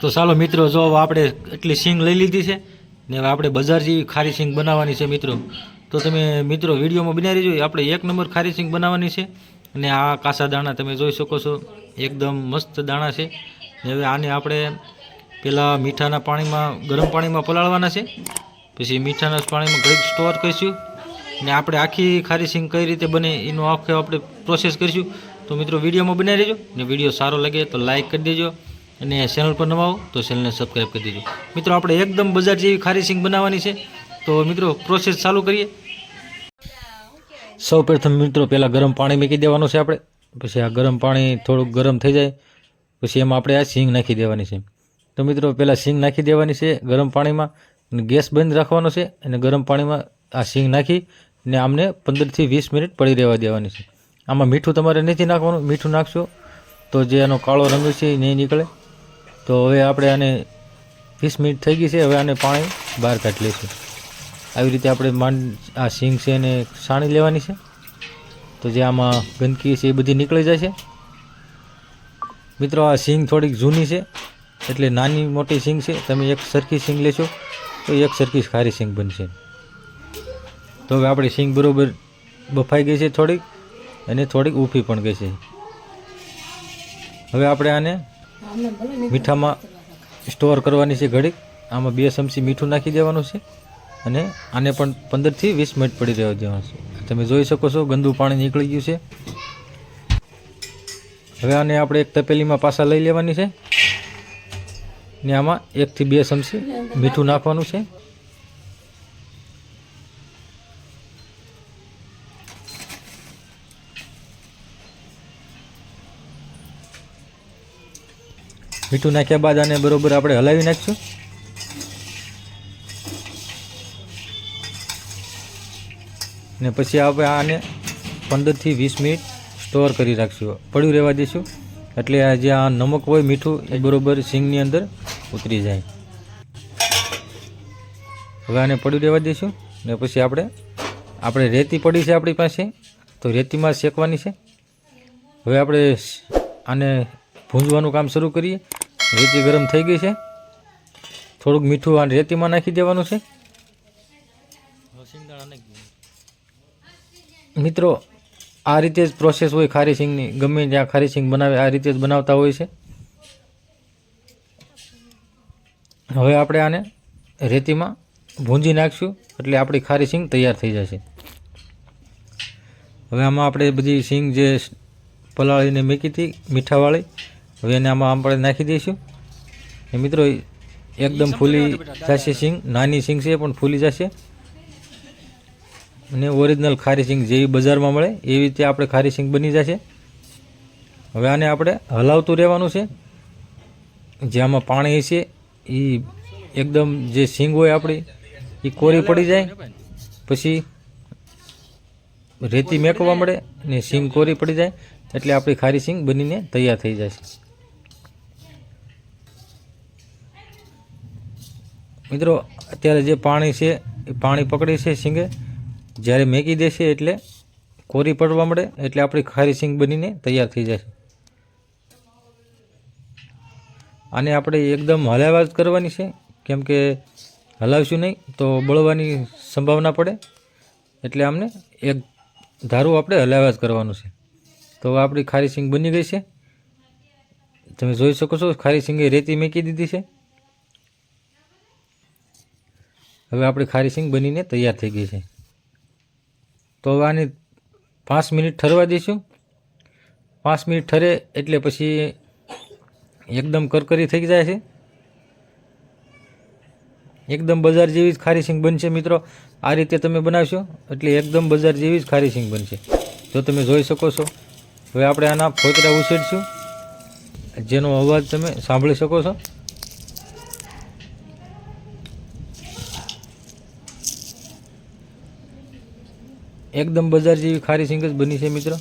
તો ચાલો મિત્રો, જો આપણે એટલી સિંગ લઈ લીધી છે ને હવે આપણે બજાર જેવી ખારી સિંગ બનાવવાની છે મિત્રો. તો તમે મિત્રો, વિડીયોમાં બનાવી જોઈએ આપણે એક નંબર ખારી સિંગ બનાવવાની છે અને આ કાસા દાણા તમે જોઈ શકો છો. એકદમ મસ્ત દાણા છે. ને હવે આને આપણે પહેલાં મીઠાના પાણીમાં, ગરમ પાણીમાં પલાળવાના છે. પછી મીઠાના પાણીમાં ઘડીક સ્ટોર કરીશું. ને આપણે આખી ખારી સિંગ કઈ રીતે બને એનો આખો આપણે પ્રોસેસ કરીશું. તો મિત્રો, વિડીયોમાં બનાવી દેજો ને વીડિયો સારો લાગે તો લાઈક કરી દેજો. અને ચેનલ પર નવા હો તો ચેનલને સબસ્ક્રાઈબ કરી દેજો. મિત્રો, આપણે એકદમ બજાર જેવી ખારી સિંગ બનાવવાની છે. તો મિત્રો પ્રોસેસ ચાલુ કરીએ. સૌ મિત્રો, પહેલાં ગરમ પાણી મૂકી દેવાનું છે આપણે. પછી આ ગરમ પાણી થોડુંક ગરમ થઈ જાય. પછી એમાં આપણે આ સિંગ નાખી દેવાની છે. તો મિત્રો, પહેલાં સિંગ નાખી દેવાની છે ગરમ પાણીમાં. અને ગેસ બંધ રાખવાનો છે અને ગરમ પાણીમાં આ સિંગ નાખી ને આમને પંદરથી વીસ મિનિટ પડી રહેવા દેવાની છે. આમાં મીઠું તમારે નથી નાખવાનું, મીઠું નાખશો તો જે એનો કાળો રંગ છે એ નહીં નીકળે. તો હવે આપણે આને વીસ મિનિટ થઈ ગઈ છે, હવે આને પાણી બહાર કાઢી લઈશું. આવી રીતે આપણે માંડ, આ સિંગ છે એને સાણી લેવાની છે. તો જે આમાં ગંદકી છે એ બધી નીકળી જાય છે. મિત્રો, આ સિંગ થોડીક જૂની છે, એટલે નાની મોટી સિંગ છે. તમે એક સરખી સિંગ લેશો, તો એક સરખી ખારી સિંગ બનશે. તો હવે આપણી સિંગ બરોબર બફાઈ ગઈ છે થોડીક, અને થોડીક ઊફી પણ ગઈ છે. હવે આપણે આને મીઠામાં સ્ટોર કરવાની છે ઘડીક. આમાં બે ચમચી મીઠું નાખી દેવાનું છે અને આને પણ પંદરથી વીસ મિનિટ પડી રહેવા દેવાનું છે. તમે જોઈ શકો છો, ગંદુ પાણી નીકળી ગયું છે. હવે આને આપણે એક તપેલીમાં પાછા લઈ લેવાની છે. ને આમાં એકથી બે ચમચી મીઠું નાખવાનું છે. મીઠું નાખ્યા બાદ આને બરોબર આપણે હલાવી નાખીશું. ને પછી આપણે આને પંદરથી વીસ મિનિટ સ્ટોર કરી રાખશું. પડ્યું રહેવા દઈશું. એટલે આ જે આ નમક હોય મીઠું, એ બરોબર સિંગની અંદર ઉતરી જાય. હવે આને પડ્યું રહેવા દઈશું. ને પછી આપણે આપણે રેતી પડી છે આપણી પાસે. તો રેતીમાં શેકવાની છે. હવે આપણે આને ભૂંજવાનું કામ શરૂ કરીએ. રેતી ગરમ થઈ ગઈ છે. થોડુંક મીઠું આ રેતીમાં નાખી દેવાનું છે. મિત્રો, આ રીતે જ પ્રોસેસ હોય ખારી સિંગની. ગમે ત્યાં ખારી સિંગ બનાવે, આ રીતે જ બનાવતા હોય છે. હવે આપણે આને રેતીમાં ભૂંજી નાખશું, એટલે આપણી ખારી સિંગ તૈયાર થઈ જશે. હવે આમાં આપણે બધી સિંગ જે પલાળીને મૂકી હતી, મીઠાવાળી હવે એને આમાં આપણે નાખી દઈશું. એ મિત્રો એકદમ ફૂલી જશે સિંગ. નાની સિંગ છે પણ ફૂલી જશે. અને ઓરિજિનલ ખારી સિંગ જેવી બજારમાં મળે એવી રીતે આપણે ખારી સિંગ બની જશે. હવે આને આપણે હલાવતું રહેવાનું છે. જે આમાં પાણી છે એ એકદમ જે સિંગ હોય આપણી એ કોરી પડી જાય. પછી રેતી મેકવા મળે ને સિંગ કોરી પડી જાય. એટલે આપણી ખારી સિંગ બનીને તૈયાર થઈ જશે. મિત્રો, અત્યારે જે પાણી છે, એ પાણી પકડે છે સિંગે, જ્યારે મેકી દેશે એટલે કોરી પડવા મળે, એટલે આપણી ખારી સિંગ બનીને તૈયાર થઈ જશે આને આપણે એકદમ હલાવા જ કરવાની છે, કેમ કે હલાવશું નહીં, તો બળવાની સંભાવના પડે, એટલે આમને એક ધારું આપણે હલાવ્યા જ કરવાનું છે. તો આપણી ખારી સિંગ બની ગઈ છે. તમે જોઈ શકો છો, ખારી સિંગે રેતી મેકી દીધી છે. હવે આપણી ખારી સિંગ બનીને તૈયાર થઈ ગઈ છે. તો હવે આને પાંચ મિનિટ ઠરવા દઈશું પાંચ મિનિટ ઠરે એટલે પછી એકદમ કરકરી થઈ જાય છે. એકદમ બજાર જેવી જ ખારી સિંગ બનશે મિત્રો. આ રીતે તમે બનાવશો એટલે એકદમ બજાર જેવી જ ખારી સિંગ બનશે. જો તમે જોઈ શકો છો. હવે આપણે આના ફોતરા ઉછેરશું. જેનો અવાજ તમે સાંભળી શકો છો. એકદમ બજાર જેવી ખારી સિંગ બની છે મિત્રો.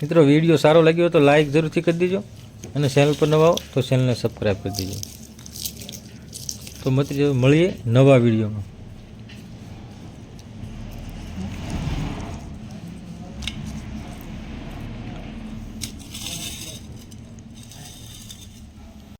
મિત્રો વીડિયો સારો લાગ્યો તો લાઇક જરૂરથી કરી દેજો અને ચેનલ પર નવા આવો તો ચેનલને સબસ્ક્રાઈબ કરી દેજો. તો મત મળીએ નવા વિડીયોમાં